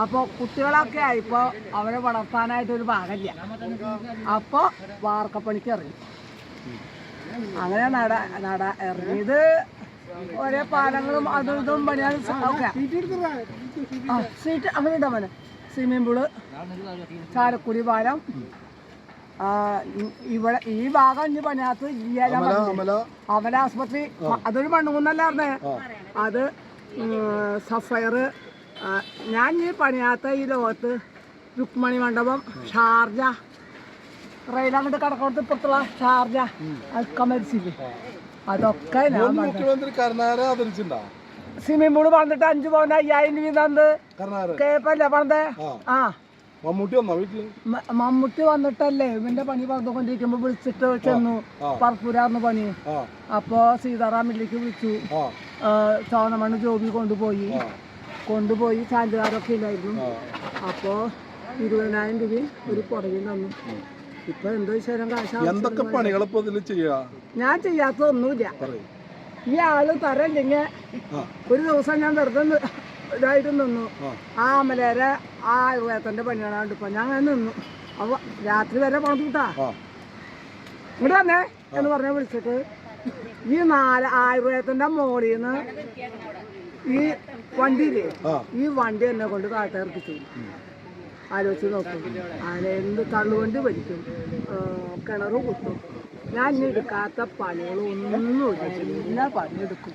അപ്പോൾ കുട്ടികളൊക്കെ ആയപ്പോൾ അവരെ വളർത്താനായിട്ട് ഒരു ഭാഗമില്ല. അപ്പോൾ വാർക്കപ്പണിക്ക് ഇറങ്ങി. അങ്ങനെ നട നട ഇറങ്ങിയത് ഒരേ പാലങ്ങളും അതും ഇതും പണിയാൻ ഒക്കെ. സീറ്റ് അങ്ങനെ ഇടാൻ മോനെ. സ്വിമ്മിംഗ് പൂൾ ചാലക്കുടി പാലം. ഇവിടെ ഈ ഭാഗം ഇനി പണിയാത്ത അമല ആസ്പത്രി. അതൊരു മണ്ണുകുന്നല്ലായിരുന്നേ അത് സഫയർ ഞാൻ ഈ പണിയാത്ത ഈ ലോകത്ത് രുക്മണി മണ്ഡപം ഷാർജ റെയിലങ്ങോട്ട് കടക്കോടത്ത് ഇപ്പുറത്തുള്ള ഷാർജ അതൊക്കെ മരിച്ചില്ലേ അതൊക്കെ ഞാൻ മുഖ്യമന്ത്രി ആദരിച്ചിട്ടുണ്ടാ? സ്വിമ്മിംഗ് പൂൾ പണിതിട്ട് അഞ്ചു പവൻ അയ്യായിരം രൂപ തന്നത്. കരുണാകരൻ? കേപ്പല്ലേ പണിതേ ആ. മമ്മൂട്ടി വന്നോ വീട്ടിൽ? മമ്മൂട്ടി വന്നിട്ടല്ലേ ഇവന്റെ പണി പറഞ്ഞുകൊണ്ടിരിക്കുമ്പോ വിളിച്ചിട്ട് ചെന്നു. പറപ്പൂരാർന്ന് പണി. അപ്പോ സീതാറാമില്ലേക്ക് വിളിച്ചു. ചോന്നമണ്ണ് ജോബി കൊണ്ടുപോയി. കൊണ്ടുപോയി ചാൻഡുകാരൊക്കെ ഇല്ലായിരുന്നു. അപ്പോ അപ്പോൾ ഇരുപതിനായിരം രൂപ ഒരു പുറകിൽ തന്നു ഇപ്പൊ എന്തോ ശരം കാശ് എന്തൊക്കെ പണികൾ ഇപ്പൊ ചെയ്യാ? ഞാൻ ചെയ്യാത്തതൊന്നുമില്ല പറയും. ഈ ആൾ തരല്ലെങ്കിൽ ഒരു ദിവസം ഞാൻ വെറുതെ ഇതായിട്ട് നിന്നു. ആ. അമലേരെ ആ ആയുർവേദത്തിന്റെ പണി ഇപ്പൊ ഞാൻ അങ്ങനെ നിന്നു. അപ്പൊ രാത്രി വരെ പണം കൂട്ടാ. ഇവിടെ ഇങ്ങോട്ട് വന്നേ എന്ന് പറഞ്ഞ വിളിച്ചിട്ട് ഈ നാല് ആയുർവേദത്തിന്റെ മോളിൽ നിന്ന് ഈ വണ്ടിയില്ലേ? ഈ വണ്ടി എന്നെ കൊണ്ട് കാട്ടിറക്കിച്ചു ആലോചിച്ച് നോക്കും. അതിനെ എന്ത് തള്ളുവണ്ടി വലിക്കും? കിണറ് കുത്തും. ഞാൻ ഇനി എടുക്കാത്ത പണികളൊന്നുമില്ല എല്ലാ പണിയെടുക്കും.